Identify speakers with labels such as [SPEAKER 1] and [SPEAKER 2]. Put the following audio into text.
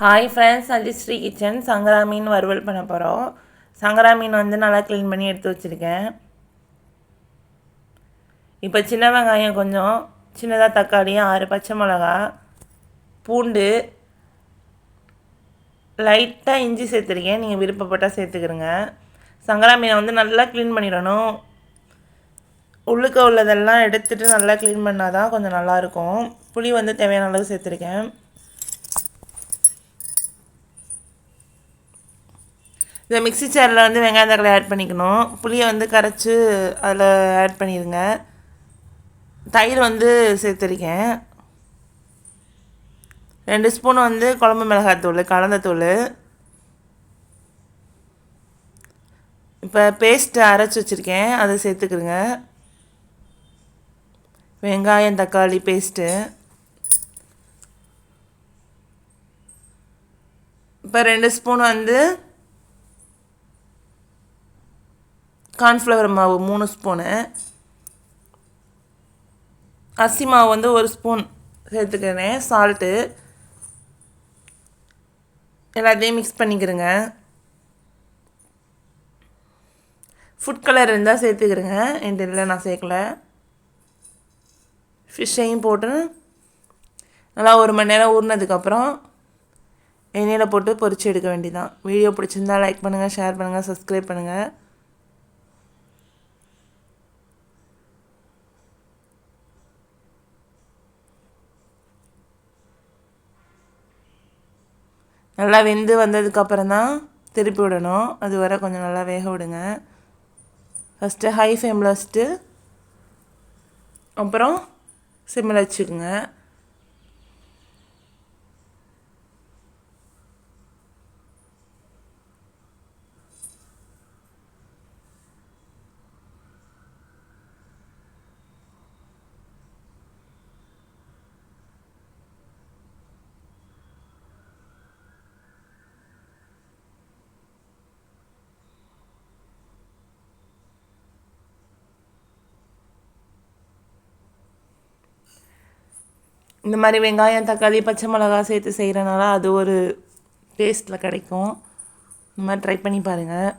[SPEAKER 1] Hi friends Ajisri kitchen சங்கரா மீன் வறுவல் பண்ண போகிறோம் சங்கரா மீன் வந்து நல்லா க்ளீன் பண்ணி எடுத்து வச்சுருக்கேன். இப்போ சின்ன வெங்காயம் கொஞ்சம் சின்னதாக தக்காளி ஆறு பச்சை மிளகா பூண்டு லைட்டாக இஞ்சி சேர்த்துருக்கேன். நீங்கள் விருப்பப்பட்டால் சேர்த்துக்கிறங்க சங்கரா மீனை வந்து நல்லா க்ளீன் பண்ணிடணும். உள்ளுக்க உள்ளதெல்லாம் எடுத்துகிட்டு நல்லா க்ளீன் பண்ணால் தான் கொஞ்சம் நல்லாயிருக்கும் புளி வந்து தேவையான அளவு சேர்த்துருக்கேன். இந்த மிக்சி சேரில் வந்து வெங்காயம் தக்காளி ஆட் பண்ணிக்கணும். புளியை வந்து கரைச்சி அதில் ஆட் பண்ணிடுங்க. தயிர் வந்து சேர்த்துருக்கேன் ரெண்டு ஸ்பூன் வந்து குழம்பு மிளகாத்தூள் கலந்த தூள். இப்போ பேஸ்ட்டு அரைச்சி வச்சுருக்கேன். அதை சேர்த்துக்குருங்க. வெங்காயம் தக்காளி பேஸ்ட்டு இப்போ ரெண்டு ஸ்பூன் வந்து கார்ன்ஃப்ளவர் மாவு மூணு ஸ்பூனு. அரிசி மாவு வந்து ஒரு ஸ்பூன் சேர்த்துக்கிறேன் சால்ட்டு எல்லாத்தையும் மிக்ஸ் பண்ணிக்கிறேங்க. ஃபுட் கலர் இருந்தால் சேர்த்துக்கிறேங்க. என்கிட்ட இல்லை நான் சேர்க்கல. ஃபிஷ்ஷையும் போட்டு நல்லா ஒரு மணி நேரம் ஊறினதுக்கப்புறம் எண்ணெயில் போட்டு பொறிச்சு எடுக்க வேண்டியதான் வீடியோ பிடிச்சிருந்தா லைக் பண்ணுங்கள் ஷேர் பண்ணுங்கள் சப்ஸ்கிரைப் பண்ணுங்கள் நல்லா வெந்து வந்ததுக்கப்புறம் தான் திருப்பி விடணும். அது வரை கொஞ்சம் நல்லா வேக விடுங்க. ஃபஸ்ட்டு ஹை ஃப்ளேமில் வச்சுட்டு அப்புறம் சிம்மில் வச்சுக்கோங்க. இந்த மாதிரி வெங்காயம் தக்காளி பச்சை மிளகா சேர்த்து செய்கிறனால அது ஒரு டேஸ்ட்டில் கிடைக்கும். இந்த மாதிரி ட்ரை பண்ணி பாருங்கள்